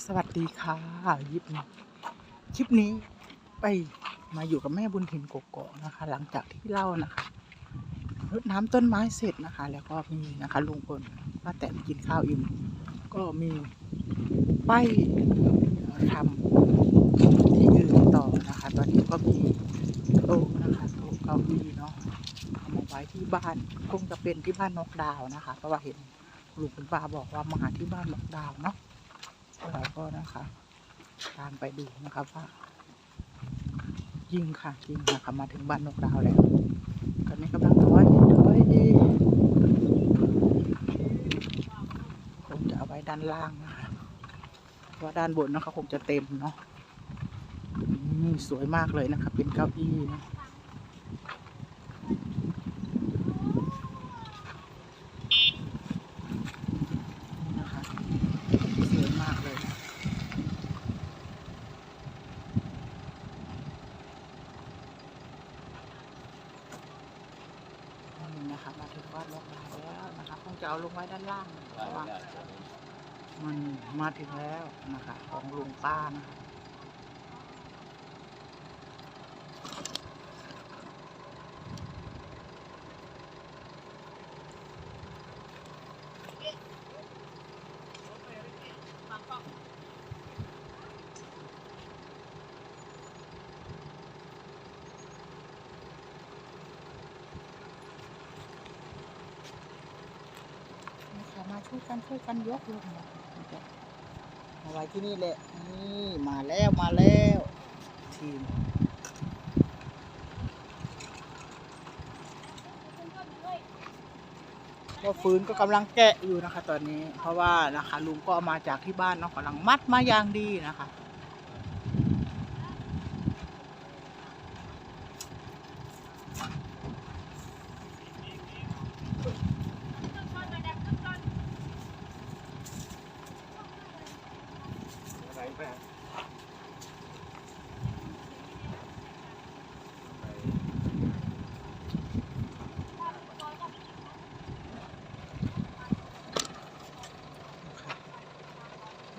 สวัสดีค่ะยิบคลิปนี้ไปมาอยู่กับแม่บุญถิ่นกกอกนะคะ หลังจากที่เล่านะคะรดน้ำต้นไม้เสร็จนะคะ แล้วก็มีนะคะลุงพลป้าแตนกินข้าวอิ่มก็มีไปทำที่อื่นต่อนะคะ ตอนนี้ก็มีโต๊ะนะคะโต๊ะเก้าอี้เนาะเอามาไว้ที่บ้านคงจะเป็นที่บ้านนกดาวนะคะ เพราะว่าเห็นลุงคุณป้าบอกว่ามาหาที่บ้านนกดาวเนาะ เราก็นะคะ ตามไปดูนะครับว่ายิงค่ะยิงนะคะมาถึงบ้านนกดาวแล้วตอนนี้กำลังถอยถอยคงจะเอาไว้ด้านล่างนะคะเพราะด้านบนนะคะคงจะเต็มเนาะสวยมากเลยนะคะ เป็นเก้าอี้นะสวยมากเลย นี่นะคะมาถึงบ้านนกดาวแล้วนะคะคงจะ เอาลงไว้ด้านล่างเพราะว่ามันมาถึงแล้วนะคะ ของลุงป้านะคะ ช่วยกันช่วยกันยกลงนะเอาไว้ที่นี่แหละนี่มาแล้วมาแล้วทีมก็ฟื้นก็กำลังแกะอยู่นะคะ ตอนนี้เพราะว่านะคะลุงก็เอามาจากที่บ้านเนาะกำลังมัดมาอย่างดีนะคะ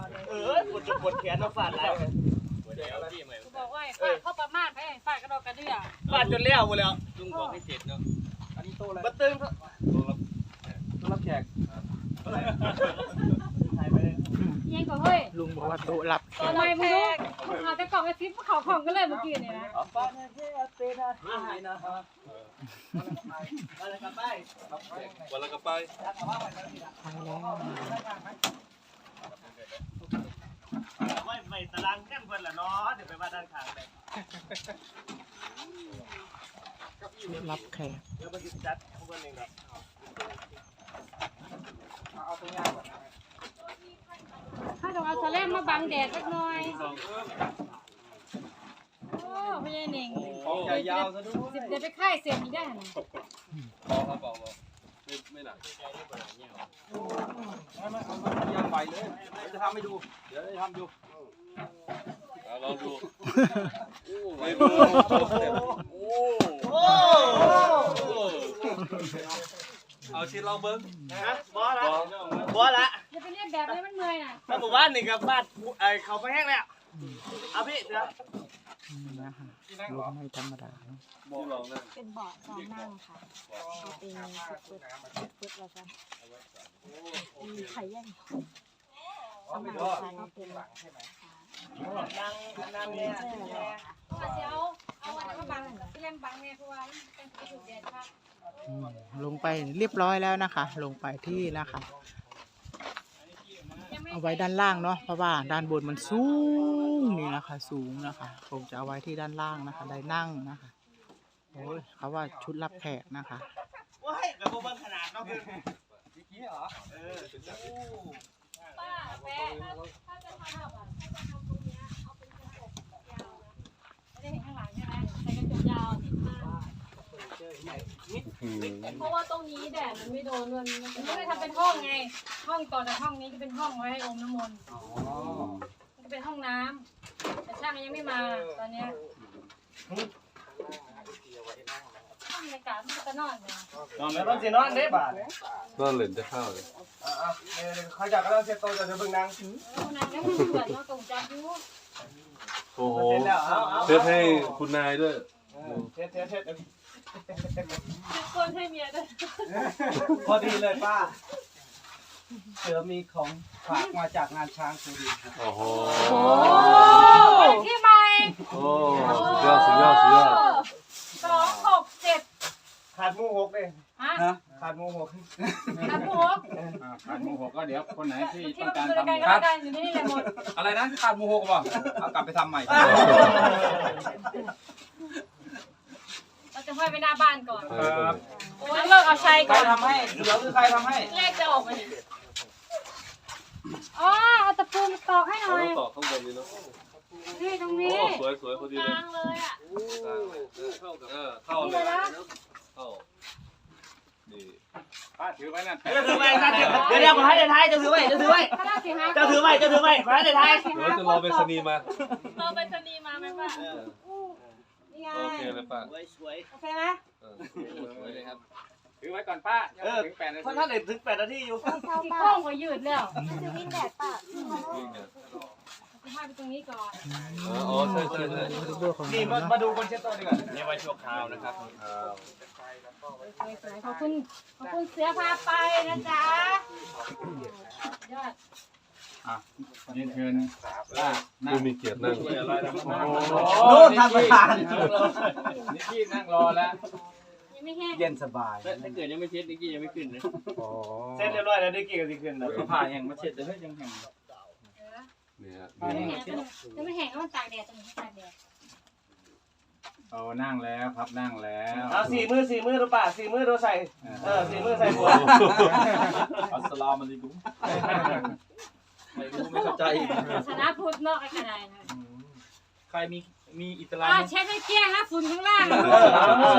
าะเออปวดจะปวดแขนมาฟาดอะไรบอกว่าให้ฟาดเข้าประมาทให้ฟาดกระดอกกระเดื่อฟาดจนเลี้ยวหมดแล้วลุงบอกให้เสร็จเนาะอันนี้โตอะไรบัตตึงครับต้องรับแขก ยไปเลยยังก็เฮ้ยลุงบอกว่าโต๊ะรับแขทำกไมไม่รู้มึงเอาแต่กล่องไอซิปเขาของกันเลยเมื่อกี้เนี่ยนะฟาดให้เตนะหายนะฮะอะไรกันไปวันละก็ไปไปแล้วไม่ไม่ตารางแก้มเพื่อนละเนาะเดี๋ยวไปว่าด้านข้างเลยรับแขกเดี๋ยวมันจะจัดของเพื่อนเองครับเอาตรงยาวก่อนถ้า ต้องเอาสแลมมาบังแดดสักหน่อยโอ้พี่ยัยหนิงของยาวซะด้วยสิบเดี๋ยวไปค่ายเสร็จอีกได้หั่นน่ะพอครับบอกบอกไม่ไม่หนักไม่ไม่เอามันยาวไปเลยจะทำให้ดู เดี๋ยวจะทำดูเอาลองดูโอ้ไม่รู้โอ้โอ้เอาชิ้นลองเบิ้งฮะบอสละบอสละ แบบเลยมันเมื่อยน่ะถ้าหมู่บ้านนี่กับบ้านไอ้เขาไปแห้งแล้วเอาพี่เดี๋ยวนี่นะคะลุงไม่ธรรมดาเนอะชิ้นลองนะเป็นเบาะสองนั่งค่ะเอาเป็นฟุตฟุตฟุตแล้วกันมีไข่ย่างเอามาใส่เอาเป็นนั่งนั่งเนี่ยเอาเสียวเอาอันนั้นมาบังพี่เล่นบังเนี่ยเพราะว่ามันเป็นจุดเด่นครับอืมลงไปเรียบร้อยแล้วนะคะ ลงไปที่นะคะยังไม่ เอาไว้ด้านล่างเนาะเพราะว่าด้านบนมันสูงนี่นี้นะคะสูงนะคะคงจะเอาไว้ที่ด้านล่างนะคะได้นั่งนะคะโอ้ยเขาว่าชุดรับแขกนะคะว้ายกับพวกเบิ่งขนาดเนาะคือเออป้าแม่ถ้าถ้าจะทำแบบ เพราะว่าตรงนี้แดดมันไม่โดนมันมันไม่ได้ทำเป็นห้องไง ห้องต่อจากห้องนี้ก็เป็นห้องไว้ให้อมน้ำมนต์มันก็เป็นห้องน้ำแต่ช่างยังไม่มาตอนเนี้ยห้องบรรยากาศมันจะนอนเนี่ยนอนแล้วต้องสินอนเด้บาดนั่นเลยจะเข้าเลยอะๆเดี๋ยวๆเขาอยากก็ต้องเซตโตจะเดี๋ยวเบิ่งนางเออนางยังไม่เปิดเนาะตรงจับอยู่โอ้โหเสร็จแล้วเอาเอาเซตให้คุณนายด้วย เออเช็ดเช็ดเช็ด คนให้เมียด้วยพอดีเลยป้า เสือมีของฝากมาจากงานช้างสุรินทร์ครับโอ้โหโอ้ยที่ใหม่โอ้สุดยอดสุดยอดสุดยอดสองหกเจ็ดขาดหมูหกเด้ฮะฮะขาดหมูหกขาดหมูหกขาดหมูหกก็เดี๋ยวคนไหนที่ที่ต้องมันการเป็นทำไงหมูก็ได้อยู่นี่แหละหมดอะไรนะขาดหมูหกป่ะเอากลับไปทำใหม่เรา จะห้อยไปหน้าบ้านก่อนครับโอ้ยเลิกเอาชัยใครก่อนทำให้เสือคือใครทำให้เลขจะออกไปอ๋อเอาตะปูมาตอกให้หเราน่อยต้องต่อข้างบนนี้เนาะนี่ตรงโอ้นี้สวยสวยพอดีกเลยลางเลยอะเข้ากับเออเข้านี่เลเลยยนะ เข้านี่ป้าถือไว้นั่นเจ้าถือไว้นะเดี๋ยวเดี๋ยวขอให้ในท้ายเจ้าถือไว้เจ้าถือไว้ก็ได้สิฮะเจ้าถือไว้เจ้าถือไว้ขอให้ในท้ายเดี๋ยวจะรอเป็นสนีย์มาเราไปสนีย์มาไหมป้านี่ ไงโอเคเลยป้าสวยสวยโอเคไหมเออสวยเลยครับถือไว้ก่อนป้ายังไม่ถึงแปดนาเพราะทีท่านเด็ถึงแปดนาทีอยู่ที่โค้งก็ยืดแล้ววิ่งเนี่ยห้อยไปตรงนี้ก่อน เอออ๋อใช่ใช่ใช่ยูทูบเบอร์ของนี่เรามานะมาดูคนเช็ดโตะดีกว่านี่ไว้ชั่วคราวนะครับสวยๆขอบคุณขอบคุณเสือพาไปนะจ๊ะยอด อะเรียนเชิญป้านั่ผู้งมีเกียรตินั่งโน่นท่านประธาน นิกกี้นั่งรอแล้วยังไม่แห้งเย็นสบายถ้าเกิดยังไม่เช็ดนิกกี้ยังไม่ขึ้นนะอ๋อเซ็ตเรียบร้อยแล้วได้กี่กันสิขึ้นนะก็ผ่าแห่งมาเช็ดแต่เฮ้ยยังแห่งเนี่ยยังไม่นี่แห้งยังไม่แห้งก็มันตากแดดตรงนี้ตากแดดโอ้นั่งแล้วครับนั่งแล้วเอาสี่มือสี่มือดูป่ะสี่มือดูใส่เออสี่มือใส่หัวอัสสลามุอะลัยกุม ไม่รู้ไม่เข้าใจชนะพุทธนอกอะไรนะใครมีมีอิสลามอ่าไหมเช็ดให้เกลี้ยงนะฝุ่นข้างล่างเออ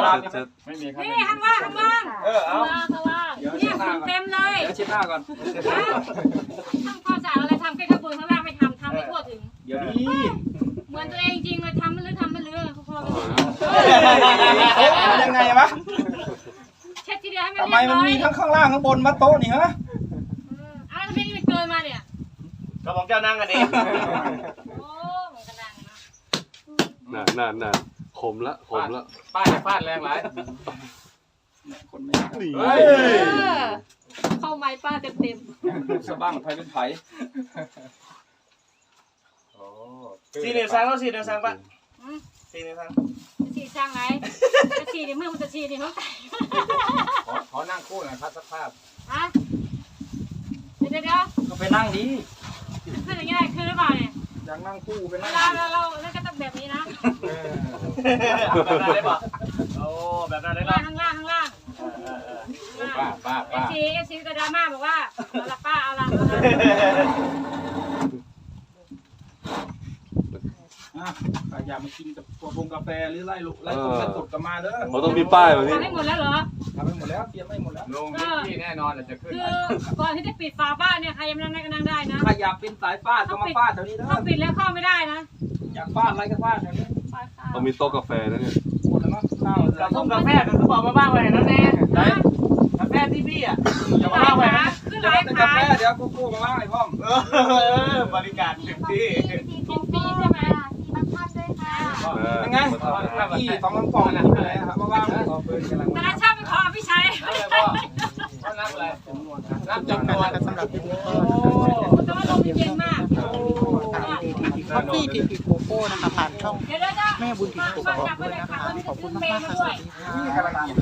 เอาเช็ดเช็ดไม่มีครับนี่ข้างล่างข้างล่างเออเอาข้างล่างข้างล่างเนี่ยฝุ่นเต็มเลยเดี๋ยวเช็ดหน้าก่อน ทำความสะอาดอะไรทำแค่ข้างบนข้างล่างไม่ทำทำไม่ทั่วถึง เดี๋ยวนี้ เหมือนตัวเองจริงเลยทำไม่รู้ทำไม่รู้พอๆกันยังไงวะ เช็ดทีเดียวให้มันทำไมเรียบมันร้อยมีทั้งข้างล่างข้างบนมาโต๊ะนี่ฮะ อ้าวทำไมนี่มันเกินมาเนี่ย ก็บอกเจ้านั่งกันเองโอ้มันกระดังนะน่ะน่ะน่ะขมละขมละป้าอย่าฟาดแรงหลายคนไม่นี่เฮ้ยเออเข้าไม้ป้าเต็มเต็มสะบั้งไฟเป็นไผอ๋อสี่หนึ่งสามก็สี่หนึ่งสามป่ะๆอืมสี่หนึ่งสามจะฉีดช่างไหนจะฉีดในเมื่อมันจะฉีดในห้องแต่ขอขอนั่งคู่หน่อยครับสักภาพฮะเดี๋ยวเดี๋ยวเดี๋ยวก็ไปนั่งดี ขึ้นอย่างนี้ได้ขึ้นหรือเปล่าเนี่ยอยากนั่งคู่ไปเวนั่งลาเราเราเราก็ต้องแบบนี้นะแบบนั้นได้ป่ะโอ้แบบนั้นได้ข้าป่ะงล่างข้างล่างเออเออเออป้าป้าเอป้าฟซีเอฟซีก็ดราม่าบอกว่าเอาละป้าเอาละเอาละอะใครอยากมากินกับกัวพงกาแฟหรือไล่ลุไล่กงไล่กดก็มาเด้อเขาต้องมีป้ายแบบนี้ ทำให้หมดแล้วเหรอ ทำไปหมดแล้วเตรียมไปหมดแล้วลงที่แน่นอนจะขึ้นคือ ก่อนที่จะปิดฝาบ้านเนี่ยใครยังนั่งได้ก็นั่งได้นะ ใครอยากเป็นสายฟาดก็มาฟาดแถวนี้เด้อถ้าปิดแล้วเข้าไม่ได้นะ อยากฟาดอะไรก็ฟาดแถวนี้ต้องมีโต๊ะกาแฟนะเนี่ยหมดแล้วเนาะข้าวกับพวกกาแฟก็บอกมาบ้างไว้นั่นแน่กาแฟที่พี่อะอย่าขึ้มานหลาบ้ายงไว้ขานะขึ้นหจะลายเป็นขากาแฟเดี๋ยวกูกู้มาว่างไอ้พ่อมเออบริการถึงที่กินฟรีใช่ไหมยังไงที่สองลำปองนะอะไรครับมาว่างขอเปิดกำลังแต่ละช อบเป็นของพี่ชัยนับอะไรนับจำนวนสำหรับที่นี้ก็แต่ว่าลมเย็นมากคอฟฟี่ทีพีโกโก้นะคะผ่านช่องเดี๋ยวเราจะแม่บุญถิ่นกกอกด้วยนะคะขอบคุณมากๆค่ะสวัสดีค่ะ